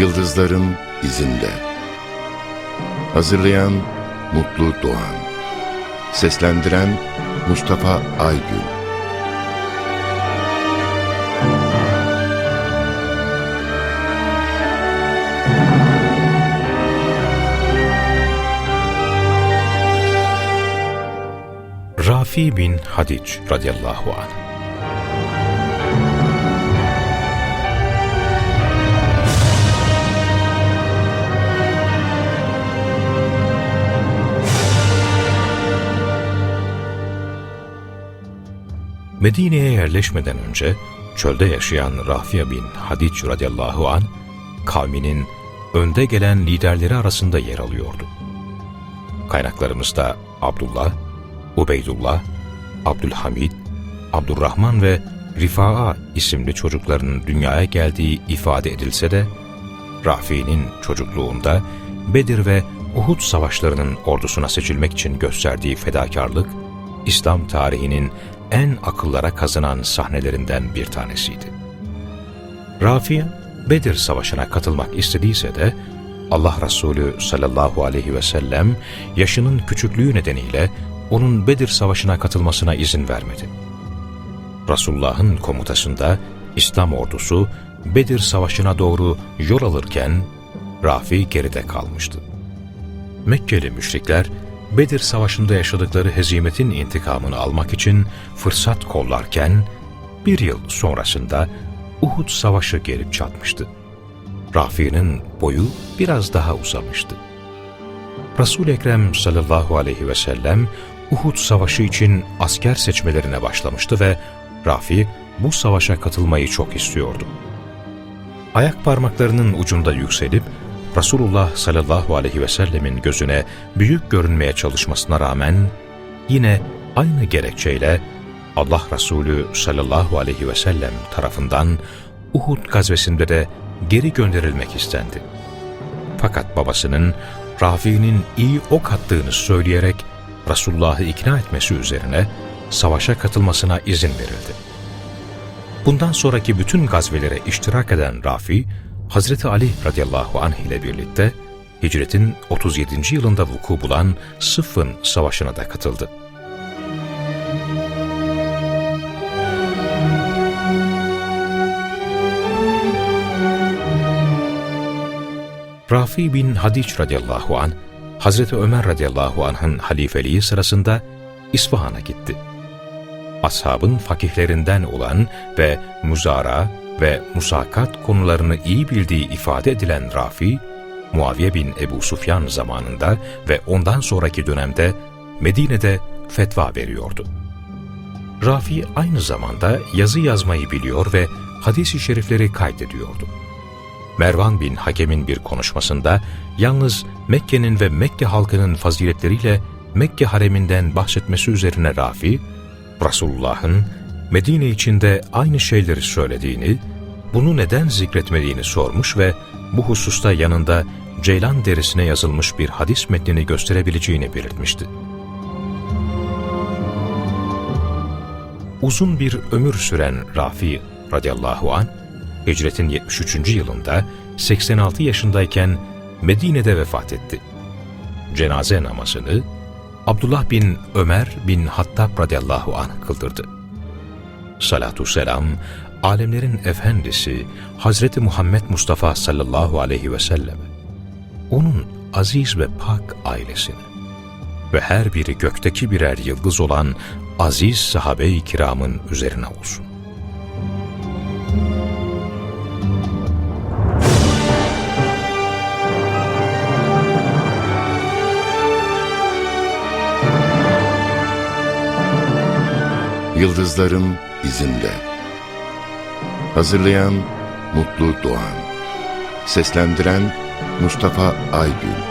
Yıldızların izinde. Hazırlayan Mutlu Doğan. Seslendiren Mustafa Aygün. Rafi bin Hadic radıyallahu anh. Medine'ye yerleşmeden önce çölde yaşayan Rafi bin Hadic radıyallahu an kavminin önde gelen liderleri arasında yer alıyordu. Kaynaklarımızda Abdullah, Ubeydullah, Abdülhamid, Abdurrahman ve Rifa'a isimli çocukların dünyaya geldiği ifade edilse de, Rafi'nin çocukluğunda Bedir ve Uhud savaşlarının ordusuna seçilmek için gösterdiği fedakarlık, İslam tarihinin en akıllara kazınan sahnelerinden bir tanesiydi. Rafi, Bedir Savaşı'na katılmak istediyse de, Allah Resulü sallallahu aleyhi ve sellem yaşının küçüklüğü nedeniyle onun Bedir Savaşı'na katılmasına izin vermedi. Resulullah'ın komutasında İslam ordusu Bedir Savaşı'na doğru yol alırken Rafi geride kalmıştı. Mekkeli müşrikler Bedir Savaşı'nda yaşadıkları hezimetin intikamını almak için fırsat kollarken bir yıl sonrasında Uhud Savaşı gelip çatmıştı. Rafi'nin boyu biraz daha uzamıştı. Resul-i Ekrem sallallahu aleyhi ve sellem Uhud Savaşı için asker seçmelerine başlamıştı ve Rafi bu savaşa katılmayı çok istiyordu. Ayak parmaklarının ucunda yükselip Resulullah sallallahu aleyhi ve sellemin gözüne büyük görünmeye çalışmasına rağmen yine aynı gerekçeyle Allah Resulü sallallahu aleyhi ve sellem tarafından Uhud gazvesinde de geri gönderilmek istendi. Fakat babasının Rafi'nin iyi ok attığını söyleyerek Resulullah'ı ikna etmesi üzerine savaşa katılmasına izin verildi. Bundan sonraki bütün gazvelere iştirak eden Rafi, Hazreti Ali radıyallahu anh ile birlikte hicretin 37. yılında vuku bulan Sıffın Savaşı'na da katıldı. Rafi bin Hadiç radıyallahu an Hazreti Ömer radıyallahu anh'ın halifeliği sırasında İsfahan'a gitti. Ashabın fakihlerinden olan ve muzara ve musakat konularını iyi bildiği ifade edilen Rafi, Muaviye bin Ebu Sufyan zamanında ve ondan sonraki dönemde Medine'de fetva veriyordu. Rafi aynı zamanda yazı yazmayı biliyor ve hadis-i şerifleri kaydediyordu. Mervan bin Hakem'in bir konuşmasında yalnız Mekke'nin ve Mekke halkının faziletleriyle Mekke hareminden bahsetmesi üzerine Rafi, Resulullah'ın Medine içinde aynı şeyleri söylediğini, bunu neden zikretmediğini sormuş ve bu hususta yanında ceylan derisine yazılmış bir hadis metnini gösterebileceğini belirtmişti. Uzun bir ömür süren Rafi radıyallahu an Hicretin 73. yılında 86 yaşındayken Medine'de vefat etti. Cenaze namazını Abdullah bin Ömer bin Hattab radıyallahu anh kıldırdı. Salatu selam, alemlerin efendisi Hazreti Muhammed Mustafa sallallahu aleyhi ve selleme, onun aziz ve pak ailesine ve her biri gökteki birer yıldız olan aziz sahabe-i kiramın üzerine olsun. Yıldızların izinde. Hazırlayan Mutlu Doğan. Seslendiren Mustafa Aygün